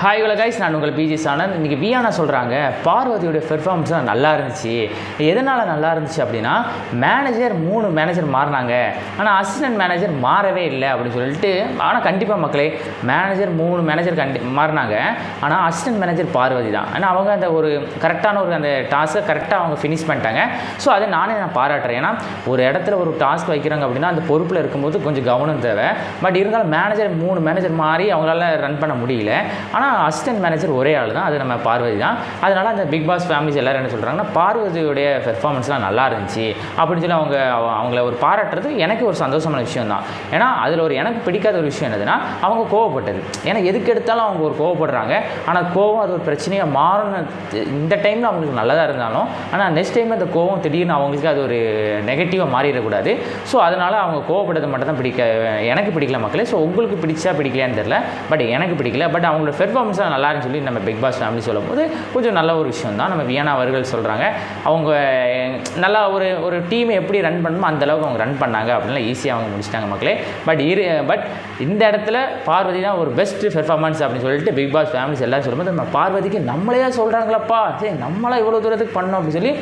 Hi உலக guys நான் உங்கள் பிஜி சானந்த். இன்றைக்கி வியானா சொல்கிறாங்க பார்வதியோட பெர்ஃபார்மன்ஸ் தான் நல்லா இருந்துச்சு. எதனால் நல்லா இருந்துச்சு அப்படின்னா மேனேஜர் மூணு மேனேஜர் மாறினாங்க. ஆனால் அசிஸ்டன்ட் மேனேஜர் மாறவே இல்லை அப்படின்னு சொல்லிட்டு ஆனால் கண்டிப்பாக மக்களே மேனேஜர் மூணு மேனேஜர் கண்டி மாறினாங்க. ஆனால் அசிஸ்டன்ட் மேனேஜர் பார்வதி தான். ஏன்னா அவங்க அந்த ஒரு கரெக்டான ஒரு அந்த டாஸ்க்கை கரெக்டாக அவங்க ஃபினிஷ் பண்ணிட்டாங்க. ஸோ அதை நானே நான் பாராட்டுறேன். ஏன்னா ஒரு இடத்துல ஒரு டாஸ்க் வைக்கிறாங்க அப்படின்னா அந்த பொறுப்பில் இருக்கும்போது கொஞ்சம் கவனம் தேவை. பட் இருந்தாலும் மேனேஜர் மூணு மேனேஜர் மாறி அவங்களால ரன் பண்ண முடியல. ஆனால் அசிஸ்டன்ட் மேனேஜர் ஒரே ஆள் தான். அது நம்ம பார்வதி தான். அதனால் அந்த பிக் பாஸ் ஃபேமிலிஸ் எல்லாரும் என்ன சொல்கிறாங்கன்னா பார்வதியுடைய பெர்ஃபார்மன்ஸ்லாம் நல்லா இருந்துச்சு அப்படின்னு சொல்லி அவங்க அவங்கள ஒரு பாராட்டுறது எனக்கு ஒரு சந்தோஷமான விஷயம் தான். ஏன்னா அதில் ஒரு எனக்கு பிடிக்காத ஒரு விஷயம் என்னதுன்னா அவங்க கோவப்பட்டது. ஏன்னா எதுக்கு எடுத்தாலும் அவங்க ஒரு கோவப்படுறாங்க. ஆனால் கோவம் அது ஒரு பிரச்சனையாக மாறணும் இந்த டைமில் அவங்களுக்கு நல்லதாக இருந்தாலும் ஆனால் நெக்ஸ்ட் டைம் அந்த கோவம் திடீர்னு அவங்களுக்கு அது ஒரு நெகட்டிவாக மாறிடக்கூடாது. ஸோ அதனால் அவங்க கோவப்பட்டது மட்டும் தான் பிடிக்க எனக்கு பிடிக்கல மக்களே. ஸோ உங்களுக்கு பிடிச்சா பிடிக்கலையான்னு தெரில பட் எனக்கு பிடிக்கல. பட் அவங்களோட பெர்ஃபார்மன்ஸ் நல்லா சொல்லி நம்ம பிக் பாஸ் ஃபேமிலி சொல்லும்போது கொஞ்சம் நல்ல ஒரு விஷயம் தான் நம்ம வியானா அவர்கள் சொல்கிறாங்க அவங்க நல்லா ஒரு ஒரு டீமை எப்படி ரன் பண்ணணுமோ அந்த அளவுக்கு அவங்க ரன் பண்ணாங்க அப்படின்னா ஈஸியாக அவங்க முடிச்சிட்டாங்க மக்களே. பட் இரு பட் இந்த இடத்துல பார்வதி தான் ஒரு பெஸ்ட் பெர்ஃபார்மன்ஸ் அப்படின்னு சொல்லிட்டு பிக் பாஸ் ஃபேமிலிஸ் எல்லாரும் சொல்லும்போது நம்ம பார்வதிக்கு நம்மளையே சொல்கிறாங்களப்பா சரி நம்மளாம் இவ்வளோ தூரத்துக்கு பண்ணோம் அப்படின்னு சொல்லி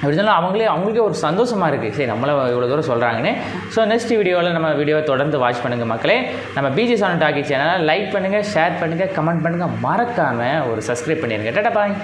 அப்படி சொன்னால் அவங்களே அவங்களுக்கே ஒரு சந்தோஷமாக இருக்குது சரி நம்மளை இவ்வளோ தூரம் சொல்கிறாங்கன்னு ஸோ நெக்ஸ்ட் வீடியோவில் நம்ம வீடியோவை தொடர்ந்து வாட்ச் பண்ணுங்கள் மக்களே. நம்ம பிஜி சான் டாக்கி சேனலை லைக் பண்ணுங்கள் ஷேர் பண்ணுங்கள் கமெண்ட் பண்ணுங்கள் மறக்காமல் ஒரு சப்ஸ்கிரைப் பண்ணிடுங்க டாட்டா பாய்